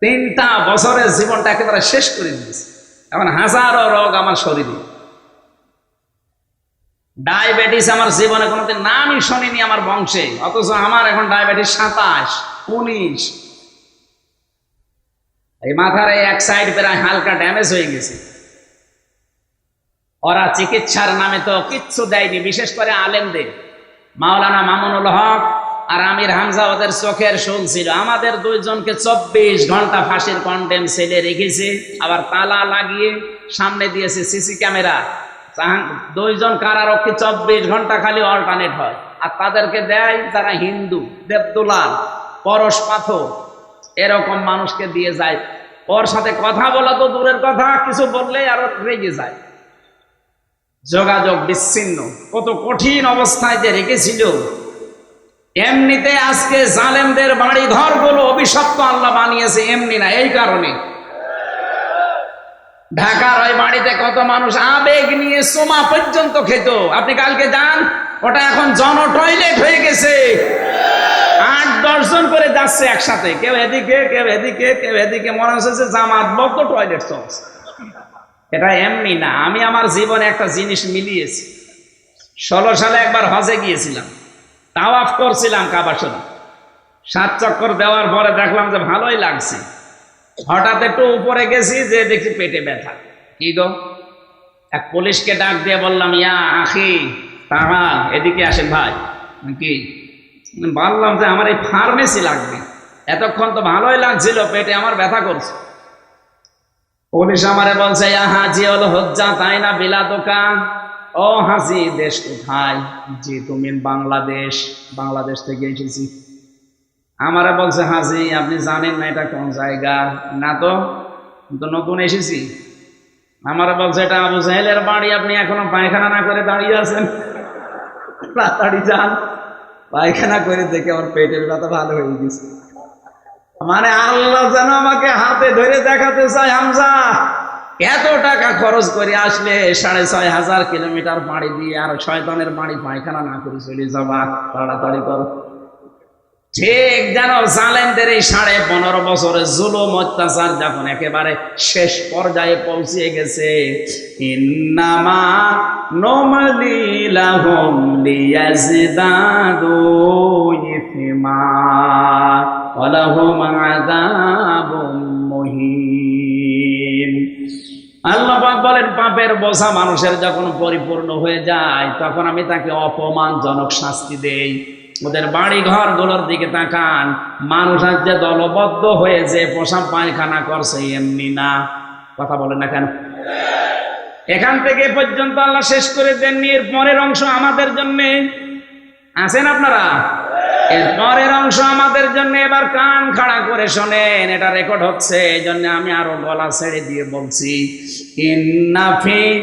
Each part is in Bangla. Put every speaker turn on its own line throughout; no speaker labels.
তিনটা বছরের জীবনটা একেবারে শেষ করে দিয়েছে। এখন হাজারো রোগ আমার শরীরে। ডায়াবেটিস আমার জীবনে কোনোদিন নামই শুনিনি আমার বংশে। অথচ আমার এখন ডায়াবেটিস সাতাশ, উনিশ। এই মাথার এক সাইড প্রায় হালকা ড্যামেজ হয়ে গেছে। ওরা চিকিৎসার নামে তো কিচ্ছু দেয়নি, বিশেষ করে আলেমদের। মাওলানা মামুনুল হক আর আমির হামজা ওদের চোখের শুল ছিল। আমাদের দুইজনকে চব্বিশ ঘণ্টা ফাঁসির কন্টেম সেলে রেখেছে। আবার তালা লাগিয়ে সামনে দিয়েছে সিসি ক্যামেরা। দুইজন কারারক্ষী চব্বিশ ঘণ্টা খালি অল্টারনেট হয়। আর তাদেরকে দেয় যারা হিন্দু, দেবদুলাল, পরশ পাথর। এরকম মানুষকে দিয়ে যায়। ওর সাথে কথা বলা তো দূরের কথা, কিছু বললেই আরও রেগে যায়। যোগাযোগ বিচ্ছিন্ন। কত কঠিন অবস্থায় যে রেখেছিল। এমনিতে আজকে জালেমদের বাড়ি ঘরগুলো অভিশপ্ত আল্লাহ বানিয়েছে, এমনি না, এই কারণে। ঢাকার ওই বাড়িতে কত মানুষ আবেগ নিয়ে সোমা পর্যন্ত খেত। আপনি কালকে যান, ওটা এখন জন টয়লেট হয়ে গেছে। আট দশজন করে যাচ্ছে একসাথে। কেউ এদিকে কেউ এদিকে কেউ এদিকে। মনে হচ্ছে জামাত লোক তো টয়লেট চলছে। এটা এমনি না। আমি আমার জীবনে একটা জিনিস মিলিয়েছি। ষোলো সালে একবার হজে গিয়েছিলাম। তাওয়াফ করছিলাম কাবা শরীফ। সাত চক্কর দেওয়ার পরে দেখলাম যে ভালোই লাগছে। হঠাৎ একটু উপরে গেছি, যে দেখি পেটে ব্যথা। কি গো? এক পুলিশকে ডাক দিয়ে বললাম, ইয়া আখি তাহা এদিকে আসেন ভাই। কি? বললাম যে আমার এই ফার্মেসি লাগবে। এতক্ষণ তো ভালোই লাগছিল, পেটে আমার ব্যথা করছে। পুলিশ আমারে বলছে, ইয়া হাজি হলো হজ্জা তাই না, বিলা দোকান? ও হাজি, দেশ কোথায়? জি তুমি বাংলাদেশ বাংলাদেশ থেকে এসেছি। আমারে বলছে, হাজি, আপনি জানেন না এটা কোন জায়গা? না তো তো নতুন এসেছি। আমারে বলছে, এটা আবু সাহেলের বাড়ি, আপনি এখনও পায়খানা না করে দাঁড়িয়ে আছেন। তাড়াতাড়ি যান। পায়খানা করে দেখে আমার পেটের ব্যথা ভালো হয়ে গেছে। মানে আল্লাহ যেন আমাকে হাতে ধরে দেখাতে চায়, হামজা। এত টাকা খরচ করে আসলে সাড়ে ছয় হাজার কিলোমিটার পাড়ি দিয়ে আর শয়তানের বাড়ি পায়খানা না করে চলে যাবা। তাড়াতাড়ি করো। ঠিক যেন জালেমদের এই সাড়ে পনেরো বছরের জুলুম, অত্যাচার যখন একেবারে শেষ পর্যায়ে পৌঁছে গেছে, ইন্নামা নমলিলাহুম লিয়াজদাদু ইসমা ওয়ালাহুম আযাবুম মুহিন। আল্লাহ পাক বলেন, পাপের বোঝা মানুষের যখন পরিপূর্ণ হয়ে যায়, তখন আমি তাকে অপমানজনক শাস্তি দেই। ওদের বাড়ি ঘরগুলোর দিকে তাকান, মানুষ আজ যে দলবদ্ধ হয়ে যে পোশাক পায়খানা করছে, এমনি না। কথা বলেন না কেন? এখান থেকে পর্যন্ত আল্লাহ শেষ করে দেননি, এর পরের অংশ আমাদের জন্য। আছেন আপনারা? এর পরের অংশ আমাদের জন্য এবার কান খাড়া করে শোনেন, এটা রেকর্ড হচ্ছে, এই জন্য আমি আরও গলা ছেড়ে দিয়ে বলছি ইন্নাফি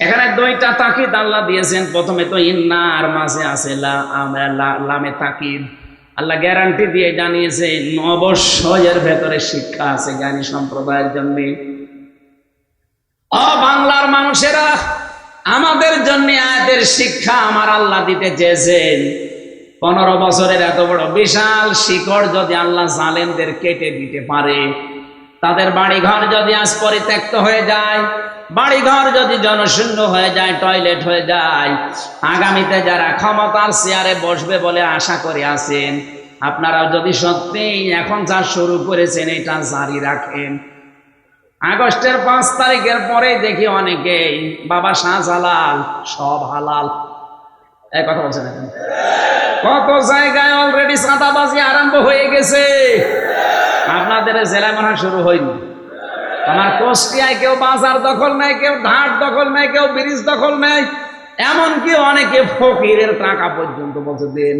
এখানে দুইটা তাকিদ আল্লাহ দিয়েছেন, প্রথমে তো ইন্না আর মাঝে আছে লা- লামে তাকিদ। আল্লাহ গ্যারান্টি দিয়ে জানিয়েছে নবশয়ের ভেতরে শিক্ষা আছে জ্ঞানী সম্প্রদায়ের জন্য। অ বাংলার মানুষেরা, আমাদের জন্য আয়াতের শিক্ষা আমার আল্লাহ দিতে চেয়েছেন। পনেরো বছরের এত বড় বিশাল শিকড় যদি আল্লাহ জালেনদের কেটে দিতে পারে তাদের বাড়িঘর যদি আজ পরিত্যক্ত হয়ে যায়, বাড়িঘর যদি জনশূন্য হয়ে যায়, টয়লেট হয়ে যায়, আগামীতে যারা ক্ষমতার চেয়ারে বসবে বলে আশা করে আছেন আপনারা যদি সত্যি এখন যা শুরু করেছেন, এটা জারি রাখেন। আগস্টের পাঁচ তারিখের পরে দেখি অনেকেই, বাবা শাহজালাল, সব হালাল। এই কথা বলছেন কত জায়গায় অলরেডি চাঁদাবাজি আরম্ভ হয়ে গেছে। আপনাদের জেলায় মনে শুরু হয়নি। আমার কোষ্টিয়ায় কেউ বাজার দখল নেয় কেউ ধার দখল নেয় কেউ ব্রিজ দখল নেয় এমনকি অনেকে ফকিরের টাকা পর্যন্ত বলছে, দেন।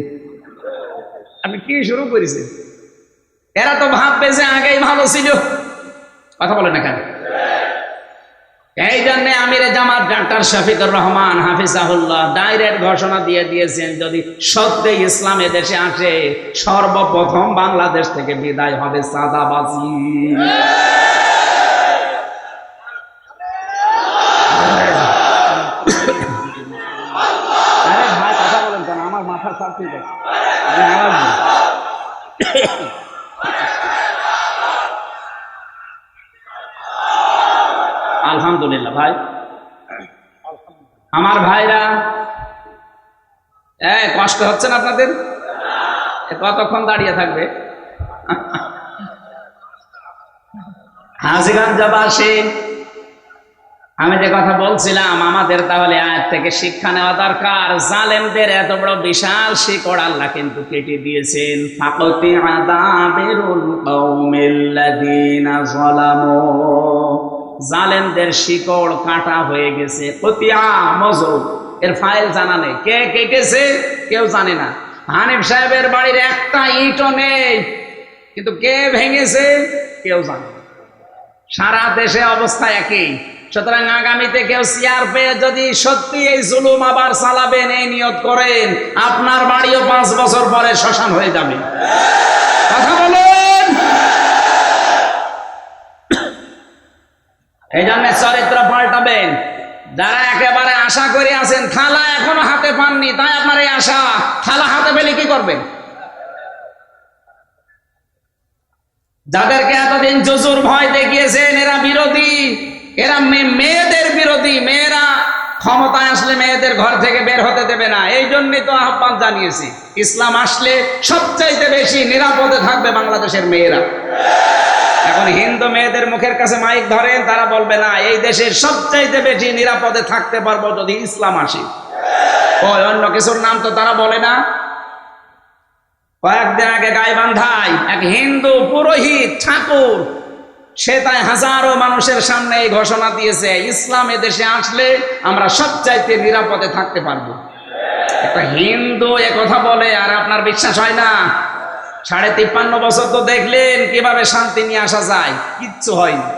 আপনি কি শুরু করেছি এরা তো ভাববে যে আগেই ভালো ছিল। কথা বলে না কেন এই জন্য আমির জামাত ডাক্তার শফিকুর রহমান হাফিজাহুল্লাহ ডাইরেক্ট ঘোষণা দিয়ে দিয়েছেন, যদি সত্যি ইসলাম দেশে আসে, সর্বপ্রথম বাংলাদেশ থেকে বিদায় হবে সাদাবাজি। আমার মাথা ঠিক আছে ভাই? আমার ভাইরা। এ কষ্ট হচ্ছে না আপনাদের? কতক্ষণ দাঁড়িয়ে থাকবে? হাজিগঞ্জ যাবাসী আমি যে কথা বলছিলাম, আমাদের তাহলে আয়াত থেকে শিক্ষা নেওয়া দরকার। জালেমদের এত বড় বিশাল শিকড় আল্লাহ কিন্তু কেটে দিয়েছেন। ফাকতি আদাবেরুল কওমিল্লাযীনা যালামু। জালেমদের শিকড় কাটা হয়ে গেছে। এর ফাইল জানা নেই। কে কেটেছে কেউ জানে না। হানিফ সাহেবের বাড়ির একটা ইটও নেই। কিন্তু কে ভেঙেছে? কেউ জানে সারা দেশে অবস্থা একই। সুতরাং আগামীতে কেউ চেয়ার পেয়ে যদি সত্যি এই জুলুম আবার চালাবেন, এই নিয়ত করেন, আপনার বাড়িও পাঁচ বছর পরে শ্মশান হয়ে যাবে। কথা বলুন এই জন্য চরিত্র পাল্টাবেন। যারা একেবারে আশা করে আছেন থালা এখনও হাতে পাননি, তাই আপনার এই আশা। থালা হাতে পেলে কি করবেন? যাদেরকে এতদিন জজুর ভয় দেখিয়েছেন, এরা বিরোধী। এরা মেয়েদের বিরোধী। মেয়েরা ক্ষমতায় আসলে মেয়েদের ঘর থেকে বের হতে দেবে না। এই জন্যই তো আহ্বান জানিয়েছি। ইসলাম আসলে সবচাইতে বেশি নিরাপদে থাকবে বাংলাদেশের মেয়েরা। এখন হিন্দু মেয়েদের মুখের কাছে মাইক ধরেন, তারা বলবে, না, এই দেশের সবচাইতে বেশি নিরাপদে থাকতে পারব যদি ইসলাম আসে। ওই অন্য কিছুর নাম তো তারা বলে না। কয়েকদিন আগে গাইবান্ধায় এক হিন্দু পুরোহিত, ঠাকুর, সে তাই হাজারো মানুষের সামনে এই ঘোষণা দিয়েছে, ইসলাম দেশে আসলে আমরা সবচাইতে নিরাপদে থাকতে পারব। একটা হিন্দু কথা বলে, আর আপনার বিশ্বাস হয় না সাড়ে তিপ্পান্ন বছর তো দেখলেন কীভাবে শান্তি নিয়ে আসা যায়, কিচ্ছু হয়নি।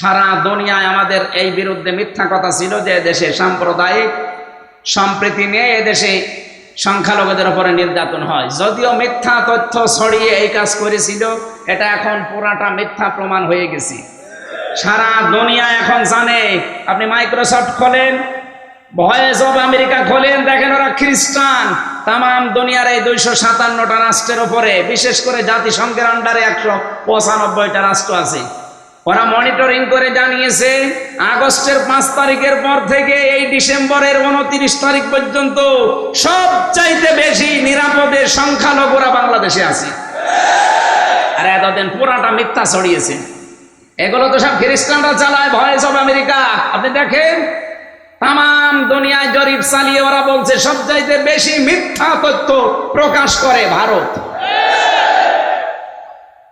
সারা দুনিয়ায় আমাদের এই বিরুদ্ধে মিথ্যা কথা ছিল যে দেশে সাম্প্রদায়িক সম্প্রীতি নিয়ে এদেশে সংখ্যালঘুদের উপরে নির্যাতন হয়। যদিও মিথ্যা তথ্য ছড়িয়ে এই কাজ করেছিল, এটা এখন পুরাটা মিথ্যা প্রমাণ হয়ে গেছে। সারা দুনিয়া এখন জানে, আপনি মাইক্রোসফট খোলেন, ভয়েস অফ আমেরিকা খোলেন, দেখেন ওরা খ্রিস্টান তাম দুনিয়ার এই দুইশো সাতান্নটা রাষ্ট্রের উপরে, বিশেষ করে জাতিসংঘের আন্ডারে একশো পঁচানব্বইটা রাষ্ট্র আছে। ওরা মনিটরিং করে জানিয়েছে, আগস্টের পাঁচ তারিখের পর থেকে এই ডিসেম্বরের উনত্রিশ তারিখ পর্যন্ত সবচাইতে বেশি নিরাপদে সংখ্যালঘুরা বাংলাদেশে আছে। আর এতদিন পুরাটা মিথ্যা ছড়িয়েছে। এগুলো তো সব খ্রিস্টানরা চালায়, ভয়েস অফ আমেরিকা। আপনি দেখেন? তাম দুনিয়ায় জরিপ চালিয়ে ওরা বলছে সবচাইতে বেশি মিথ্যা তথ্য প্রকাশ করে ভারত।